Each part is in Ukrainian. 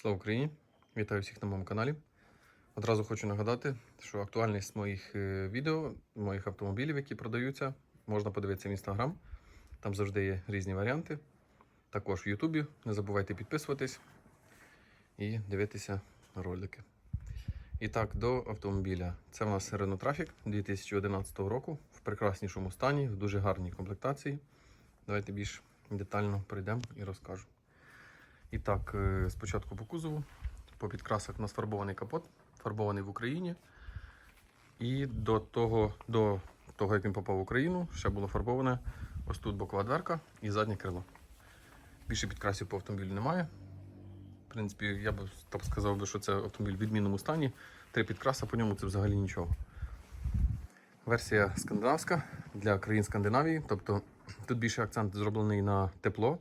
Слава Україні! Вітаю всіх на моєму каналі. Одразу хочу нагадати, що актуальність моїх е, відео, моїх автомобілів, які продаються, можна подивитися в інстаграм. Там завжди є різні варіанти. Також в Ютубі. Не забувайте підписуватись і дивитися ролики. І так, до автомобіля. Це у нас Renault Trafic 2011 року в прекраснішому стані, в дуже гарній комплектації. Давайте більш детально пройдемо і розкажу. І так, е, спочатку по кузову. По підкрасах у нас фарбований капот, фарбований в Україні. І до того, до того, як він попав в Україну, ще було фарбоване ось тут бокова дверка і заднє крило. Більше підкрасів по автомобілю немає. В принципі, я б так сказав, що це автомобіль в відмінному стані. Три підкраса по ньому це взагалі нічого. Версія скандинавська для країн Скандинавії. Тобто тут більше акцент зроблений на тепло.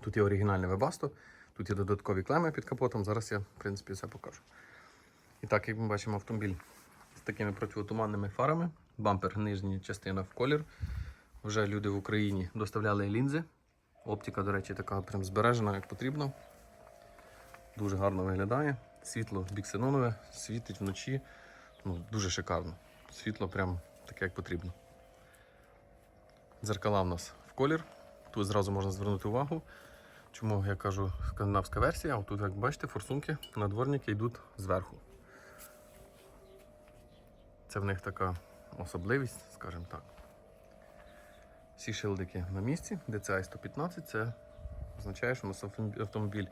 Тут є оригінальне вебасто, тут є додаткові клеми під капотом. Зараз я, в принципі, все покажу. І так, як ми бачимо, автомобіль з такими противотуманними фарами. Бампер, нижня частина в колір. Вже люди в Україні доставляли лінзи. Оптика, до речі, така прям збережена, як потрібно. Дуже гарно виглядає. Світло біксенонове, світить вночі. Ну, дуже шикарно. Світло прям таке, як потрібно. Дзеркала в нас в колір. Тут зразу можна звернути увагу. Чому я кажу скандинавська версія? А Тут, як бачите, форсунки, надворники йдуть зверху. Це в них така особливість, скажімо так. Всі шилдики на місці, DCI 115 це означає, що у нас автомобіль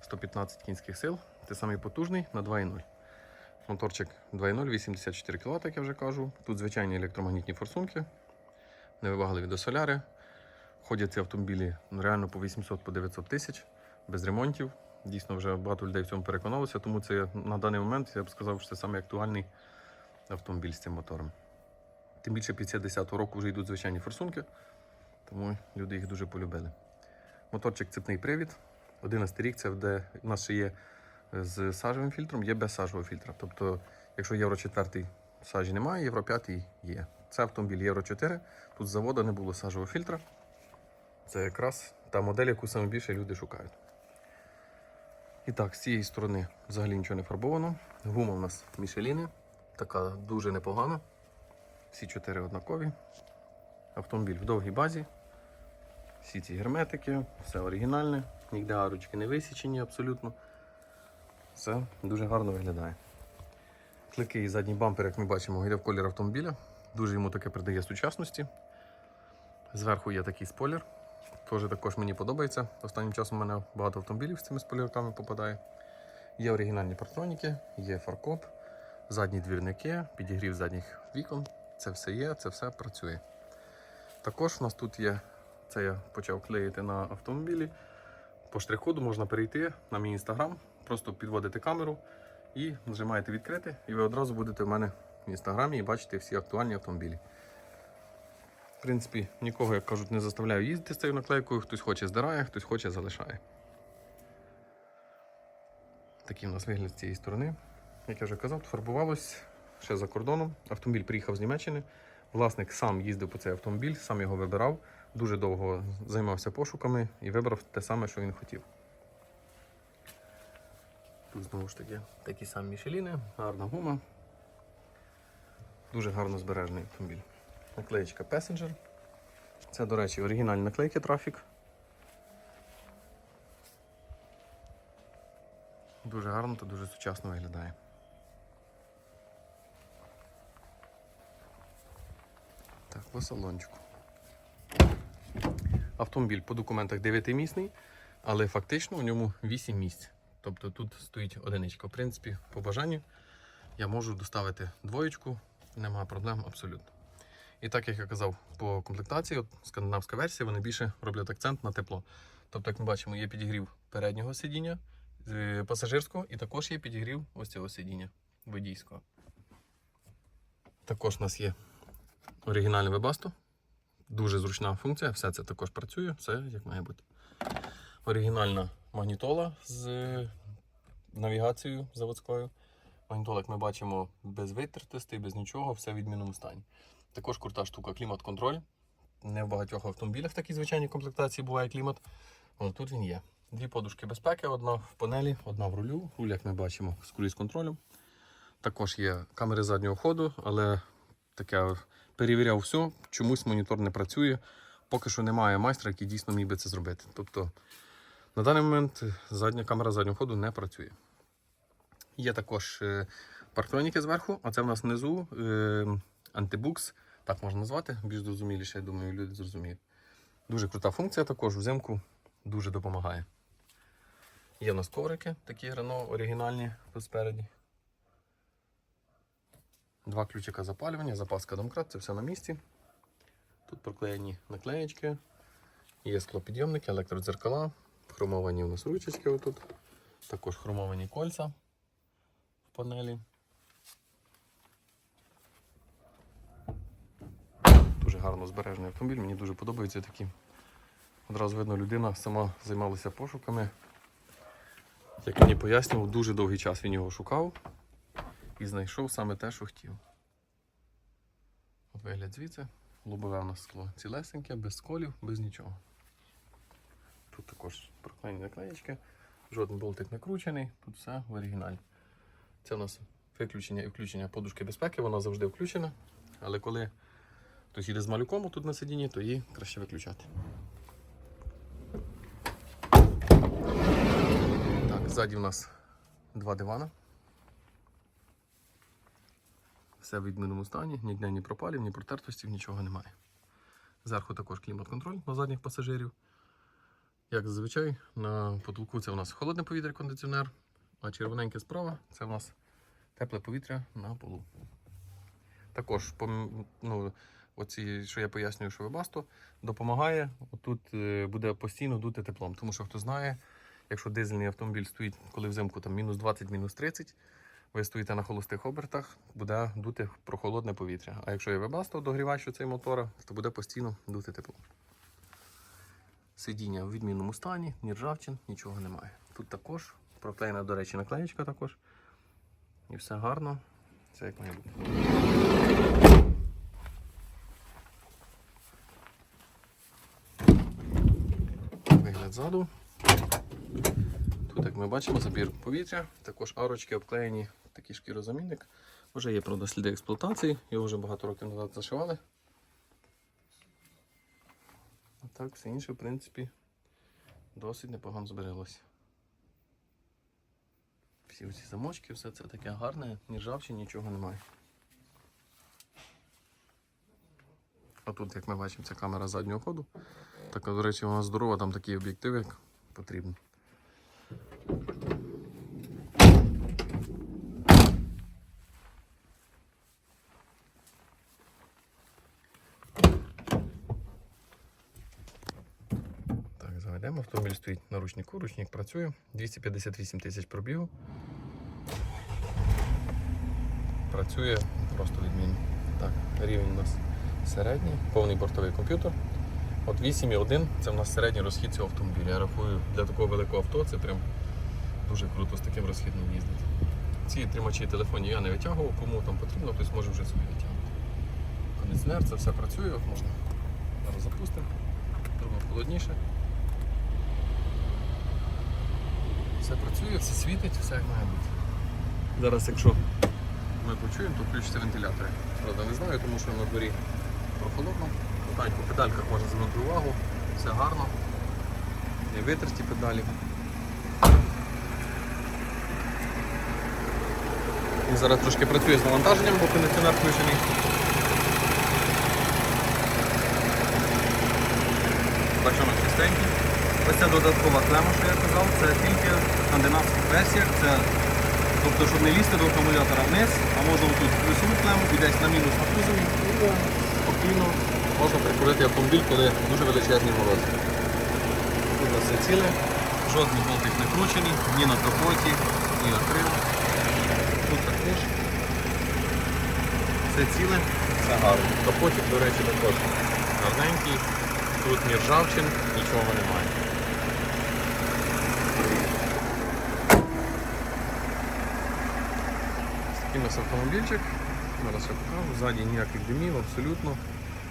115 кінських сил, це самий потужний на 2.0. Моторчик 2.0, 84 кВт, як я вже кажу. Тут звичайні електромагнітні форсунки, невибагливі до соляри. Ходять ці автомобілі ну, реально по 800 по 900 тисяч без ремонтів. Дійсно, вже багато людей в цьому переконалося, тому це на даний момент я б сказав, що це самий актуальний автомобіль з цим мотором. Тим більше після 10-го року вже йдуть звичайні форсунки, тому люди їх дуже полюбили. Моторчик цепний привід. 11 рік це де у нас ще є з сажевим фільтром, є без сажового фільтра. Тобто, якщо євро 4 сажі немає, євро 5 є. Це автомобіль Євро 4. Тут з заводу не було сажового фільтра. Це якраз та модель, яку саме більше люди шукають. І так, з цієї сторони взагалі нічого не фарбовано. Гума у нас Мішеліни, така дуже непогана. Всі чотири однакові. Автомобіль в довгій базі. Всі ці герметики, все оригінальне, ніде арочки не висічені абсолютно. Все дуже гарно виглядає. Клики і задній бампер, як ми бачимо, йде в колір автомобіля. Дуже йому таке придає сучасності. Зверху є такий спойлер. Теж також мені подобається. Останнім часом у мене багато автомобілів з цими спойлерками попадає. Є оригінальні партроніки, є фаркоп, задні двірники, підігрів задніх вікон. Це все є, це все працює. Також у нас тут є, це я почав клеїти на автомобілі. По штрих-коду можна перейти на мій інстаграм, просто підводите камеру і нажимаєте відкрити, і ви одразу будете в мене в інстаграмі і бачите всі актуальні автомобілі. Принципі, нікого, як кажуть, не заставляю їздити з цією наклейкою. Хтось хоче здирає, хтось хоче залишає. Такий у нас вигляд з цієї сторони. Як я вже казав, фарбувалось ще за кордоном. Автомобіль приїхав з Німеччини. Власник сам їздив по цей автомобіль, сам його вибирав. Дуже довго займався пошуками і вибрав те саме, що він хотів. Тут знову ж таки такі самі мішеліни, гарна гума. Дуже гарно збережений автомобіль. Наклеєчка Passenger. Це, до речі, оригінальні наклейки Traffic. Дуже гарно та дуже сучасно виглядає. Так, по салончику. Автомобіль по документах 9-місний, але фактично у ньому 8 місць. Тобто тут стоїть одиничка. В принципі, по бажанню я можу доставити двоєчку, немає проблем абсолютно. І так як я казав, по комплектації, от скандинавська версія, вони більше роблять акцент на тепло. Тобто, як ми бачимо, є підігрів переднього сидіння, е, пасажирського, і також є підігрів ось цього сидіння водійського. Також у нас є оригінальне вебасто. Дуже зручна функція, все це також працює, все як має бути. Оригінальна магнітола з е, навігацією заводською. Магнітола, як ми бачимо, без витертостей, без нічого, все в відмінному стані. Також крута штука клімат-контроль. Не в багатьох автомобілях в такій звичайній комплектації буває клімат. Але тут він є. Дві подушки безпеки, одна в панелі, одна в рулю. Руль, як ми бачимо, з круїз контролем. Також є камери заднього ходу, але таке перевіряв все, чомусь монітор не працює. Поки що немає майстра, який дійсно міг би це зробити. Тобто на даний момент задня камера заднього ходу не працює. Є також е, парктроніки зверху, а це в нас внизу е, антибукс, так можна назвати, більш зрозуміліше, я думаю, люди зрозуміють. Дуже крута функція також взимку дуже допомагає. Є в нас коврики, такі Renault оригінальні спереді. Два ключика запалювання, запаска домкрат, це все на місці. Тут проклеєні наклеєчки, є склопідйомники, електродзеркала, хромовані у нас ручечки отут. Також хромовані кольця в панелі. Дуже гарно збережений автомобіль, мені дуже подобаються такі. Одразу видно, людина сама займалася пошуками. Як мені пояснював, дуже довгий час він його шукав і знайшов саме те, що хотів. От вигляд звідси. Лобове у нас скло цілесеньке, без сколів, без нічого. Тут також проклеєні наклеєчки, жоден болтик не кручений, тут все в оригіналі. Це у нас виключення і включення подушки безпеки, вона завжди включена. Але коли хтось їде з малюком тут на сидінні, то її краще виключати. Так, ззаді у нас два дивана. Все в відмінному стані, ніде ні пропалів, ні протертостів, нічого немає. Зверху також клімат-контроль на задніх пасажирів. Як зазвичай, на потолку це у нас холодне повітря кондиціонер, а червоненьке справа це у нас тепле повітря на полу. Також, ну, оці, що я пояснюю, що вебасто, допомагає. Тут буде постійно дути теплом. Тому що хто знає, якщо дизельний автомобіль стоїть, коли взимку там мінус 20, мінус 30, ви стоїте на холостих обертах, буде дути прохолодне повітря. А якщо є вебасто догрівач цей мотора, то буде постійно дути тепло. Сидіння в відмінному стані, ні ржавчин, нічого немає. Тут також проклеєна, до речі, наклеєчка також. І все гарно. Це як має бути. Вигляд ззаду. Тут, як ми бачимо, забір повітря, також арочки обклеєні, такий шкірозамінник. Вже є правда, сліди експлуатації, його вже багато років назад зашивали. А так, все інше, в принципі, досить непогано збереглося. Всі ці замочки, все це таке гарне, ні ржавчі, нічого немає. А тут, як ми бачимо, це камера заднього ходу. Така, до речі, вона здорова, там такі об'єктиви, як потрібно. Так, заведемо. Автомобіль стоїть на ручнику, ручник працює. 258 тисяч пробігу. Працює просто відмінно. Так, рівень у нас середній, повний бортовий комп'ютер. От 8,1 це в нас середній розхід цього автомобіля. Я рахую, для такого великого авто це прям дуже круто з таким розхідом їздити. Ці тримачі телефонів я не витягував, кому там потрібно, хтось може вже собі витягнути. Кондиціонер, це все працює, от можна зараз запустимо, зробимо холодніше. Все працює, все світить, все як має бути. Зараз, якщо ми почуємо, то включаться вентилятори. Правда, не знаю, тому що на дворі педальках можна звернути увагу, все гарно. Не витерті педалі. Він зараз трошки працює з навантаженням, бо кондиціонер включений. Бачимо чистенький. Ось ця додаткова клема, що я казав, це тільки в скандинавських версіях. Це, тобто, щоб не лізти до акумулятора вниз, а можна тут плюсову клему і десь на мінус на кузові. І спокійно можна прикурити автомобіль, коли дуже величезні морози. Тут все ціле, жодний болтик не кручений, ні на капоті, ні на крилу. Тут також. Все ціле, все гарно. Капотик, до речі, також гарненький. Тут ні ржавчин, нічого немає. Ось Такий у нас автомобільчик. Зараз я покажу. Ззаді ніяких димів, абсолютно.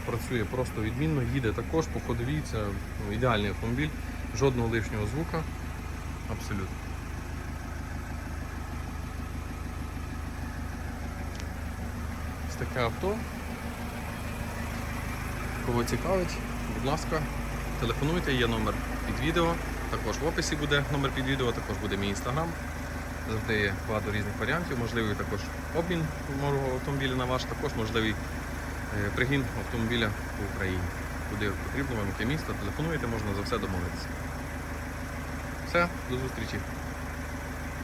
Працює просто відмінно, їде також по ходовій, це ну, ідеальний автомобіль, жодного лишнього звука. Абсолютно. Ось таке авто. Кого цікавить, будь ласка, телефонуйте, є номер під відео. Також в описі буде номер під відео, також буде мій інстаграм. Завжди є багато різних варіантів. Можливий також обмін мого автомобіля на ваш, також можливий пригін автомобіля по Україні. Куди потрібно вам яке місто, телефонуєте, можна за все домовитися. Все, до зустрічі.